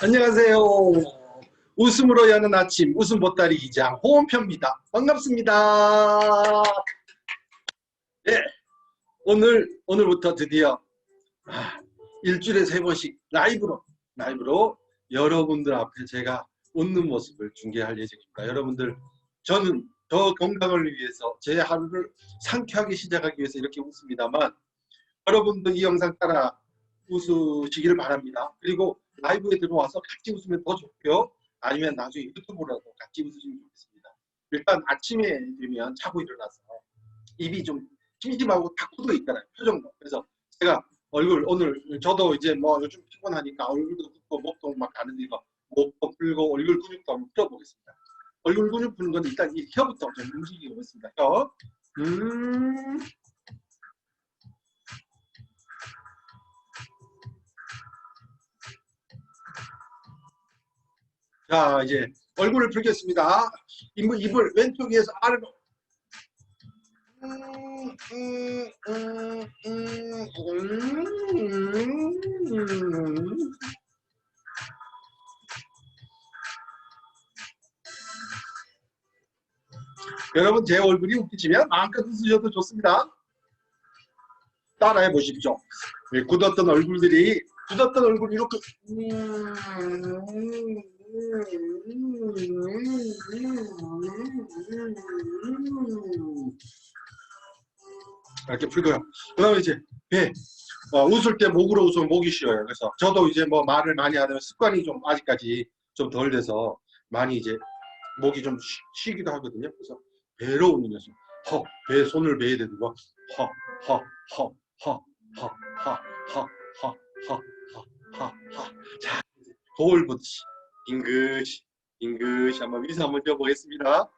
안녕하세요. 웃음으로 여는 아침 웃음 보따리 기장 호원표입니다. 반갑습니다. 네, 오늘 오늘부터 드디어 아, 일주일에 세 번씩 라이브로 라이브로 여러분들 앞에 제가 웃는 모습을 중계할 예정입니다. 여러분들 저는 더 건강을 위해서 제 하루를 상쾌하게 시작하기 위해서 이렇게 웃습니다만 여러분도 이 영상 따라 웃으시기를 바랍니다. 그리고 라이브에 들어와서 같이 웃으면 더 좋고요. 아니면 나중에 유튜브로도 같이 웃으시면 좋겠습니다. 일단 아침에 되면 자고 일어나서 입이 좀 심심하고 다 굳어 있잖아요. 표정도. 그래서 제가 얼굴 오늘 저도 이제 뭐 요즘 피곤하니까 얼굴도 붓고 목도 막 가는데 이거 목도 풀고 얼굴 근육도 한번 풀어보겠습니다. 얼굴 근육 푸는 건 일단 이 혀부터 좀 움직이고 있습니다. 혀. 음. 자 이제 얼굴을 풀겠습니다. 입을, 입을 왼쪽 위에서 아래로 음, 음, 음, 음, 음. 여러분 제 얼굴이 웃기시면 마음껏 웃으셔도 좋습니다. 따라해 보십시오. 네, 굳었던 얼굴들이 굳었던 얼굴 이렇게 이렇게 풀고요. 그 다음에 이제 배 어, 웃을 때 목으로 웃으면 목이 쉬어요. 그래서 저도 이제 뭐 말을 많이 하면 습관이 좀 아직까지 좀 덜 돼서 많이 이제 목이 좀 쉬, 기도 하거든요. 그래서 배로 웃으면서 허, 배 손을 배에 대고 허, 허, 허, 허, 허, 허, 허, 허, 허, 허, 허, 허. 자, 거울 보듯이 잉긋이 잉긋이 한번 미소 한번 띄워보겠습니다.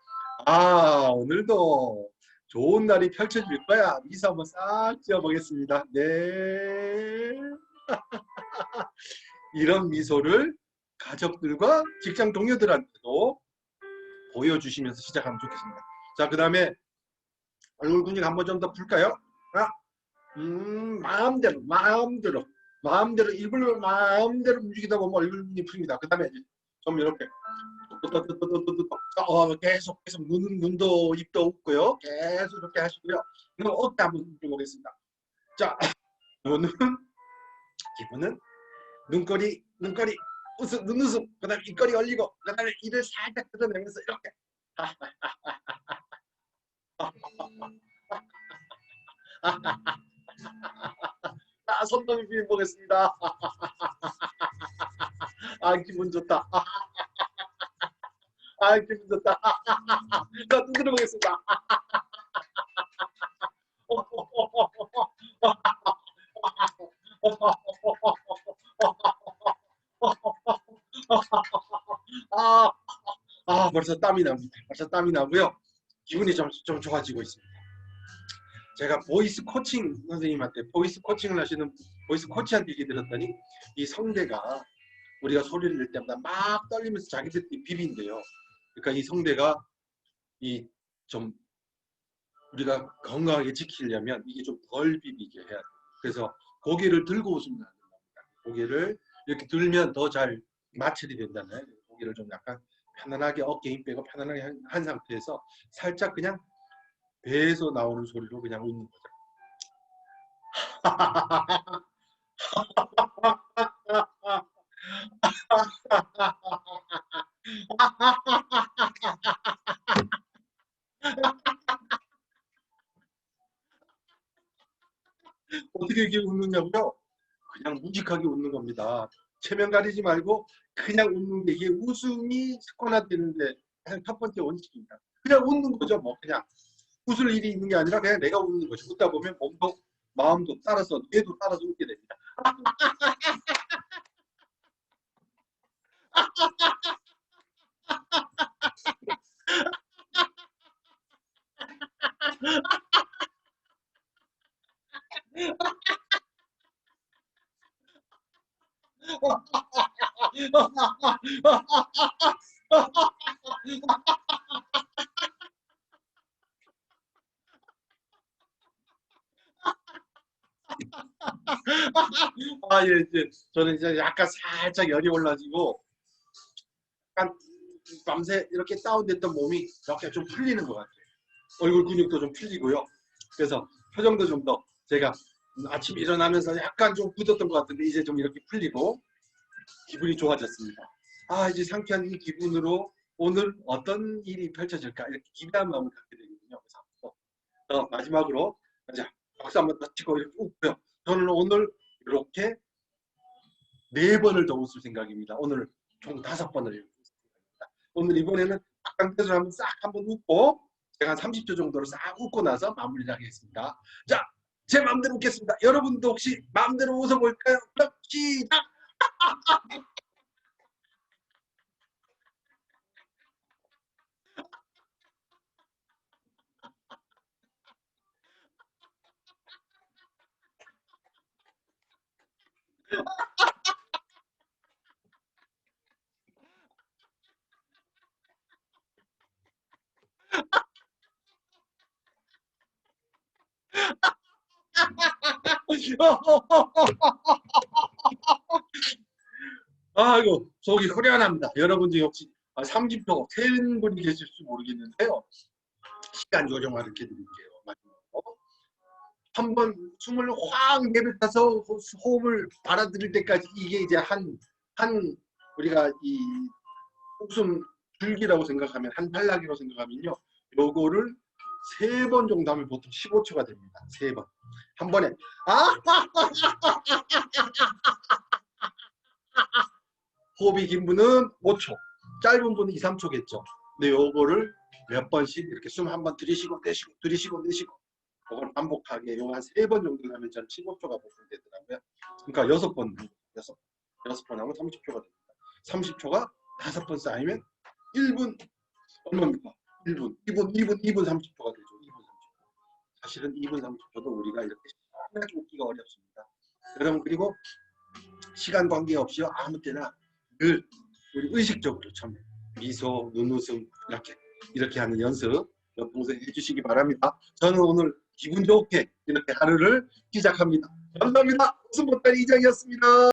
아 오늘도 좋은 날이 펼쳐질 거야. 미소 한번 싹 띄워보겠습니다. 네. 이런 미소를 가족들과 직장 동료들한테도 보여주시면서 시작하면 좋겠습니다. 자, 그 다음에 얼굴 근육 한번 좀 더 풀까요? 아, 음, 마음대로, 마음대로, 마음대로 입을 마음대로 움직이다 보면 얼굴 근육이 풀립니다. 그 다음에 좀 이렇게 어, 계속 계속 눈, 눈도 입도 웃고요. 계속 이렇게 하시고요. 그럼 어깨 한번 보겠습니다. 자, 이거는 기분은 눈꼬리, 눈꼬리, 웃음, 눈웃음, 그 다음에 입꼬리 올리고, 그 다음에 이를 살짝 뜯어내면서 이렇게. 아, 손동이 비빔 보겠습니다. 아, 기분 좋다. 아, 기분 좋다. 자, 두드려 보겠습니다. 아, 아, 벌써 땀이 납니다. 벌써 땀이 나고요. 기분이 좀, 좀 좋아지고 있습니다. 제가 보이스 코칭 선생님한테 보이스 코칭을 하시는 보이스 코치한테 얘기 들었더니 이 성대가 우리가 소리를 낼 때마다 막 떨리면서 자기들끼리 비빈대요. 그러니까 이 성대가 이 좀 우리가 건강하게 지키려면 이게 좀 덜 비비게 해야 돼요. 그래서 고개를 들고 웃으면 안 됩니다. 고개를 이렇게 들면 더 잘 마찰이 된다는 고개를 좀 약간 편안하게 어깨 힘 빼고 편안하게 한, 한 상태에서 살짝 그냥 배에서 나오는 소리로 그냥 웃는 거죠. 어떻게 웃느냐고요? 그냥 무직하게 웃는 겁니다. 체면 가리지 말고 그냥 웃는 게 이게 웃음이 습관화되는데 가장 첫 번째 원칙입니다. 그냥 웃는 거죠. 뭐 그냥 웃을 일이 있는 게 아니라 그냥 내가 웃는 거죠. 웃다 보면 몸도 마음도 따라서 뇌도 따라서 웃게 됩니다. 아, 예, 이제 저는 이제 약간 살짝 열이 올라지고 약간 밤새 이렇게 다운됐던 몸이 이렇게 좀 풀리는 것 같아요. 얼굴 근육도 좀 풀리고요. 그래서 표정도 좀 더 제가 아침에 일어나면서 약간 좀 굳었던 것 같은데 이제 좀 이렇게 풀리고 기분이 좋아졌습니다. 아, 이제 상쾌한 이 기분으로 오늘 어떤 일이 펼쳐질까 이렇게 기대한 마음을 갖게 되거든요. 그래서 또, 또 마지막으로 자 박수 한번 더 치고 이렇게 웃고요. 저는 오늘 이렇게 네 번을 더 웃을 생각입니다. 오늘 총 다섯 번을 웃을 생각입니다. 오늘 이번에는 박강태를 한번 싹 한번 웃고 제가 한 30초 정도로 싹 웃고 나서 마무리를 하겠습니다. 자, 제 마음대로 웃겠습니다. 여러분도 혹시 마음대로 웃어볼까요? 그럼 시작! oh, 아이고 속이 후련합니다. 여러분 중 혹시 30초 세는 분이 계실지 모르겠는데요. 시간 요령을 이렇게 드릴게요. 한번 숨을 확 내뱉어서 호흡을 받아들일 때까지 이게 이제 한, 한 우리가 이 웃음 줄기라고 생각하면 한 팔라기로 생각하면요. 요거를 세 번 정도 하면 보통 15초가 됩니다. 세 번. 한 번에 아! 호흡이 긴 분은 5초, 짧은 분은 2, 3초겠죠. 근데 요거를 몇 번씩 이렇게 숨 한 번 들이쉬고 내쉬고 들이쉬고 내쉬고 그걸 반복하게 요 한 세 번 정도 하면 전 15초가 보통되더라고요. 그러니까 여섯 번, 여섯, 여섯 번 하면 30초가 됩니다. 30초가 다섯 번 쌓이면 1분 얼마입니까? 1분, 2분, 2분, 2분 30초가 되죠. 2분 30초. 사실은 2분 30초도 우리가 이렇게 시원하게 웃기가 어렵습니다. 여러분 그리고 시간 관계 없이 아무 때나 늘 우리 의식적으로 처음에 미소, 눈웃음 이렇게 이렇게 하는 연습 평생 해주시기 바랍니다. 저는 오늘 기분 좋게 이렇게 하루를 시작합니다. 감사합니다. 웃음 보따리 이장이었습니다.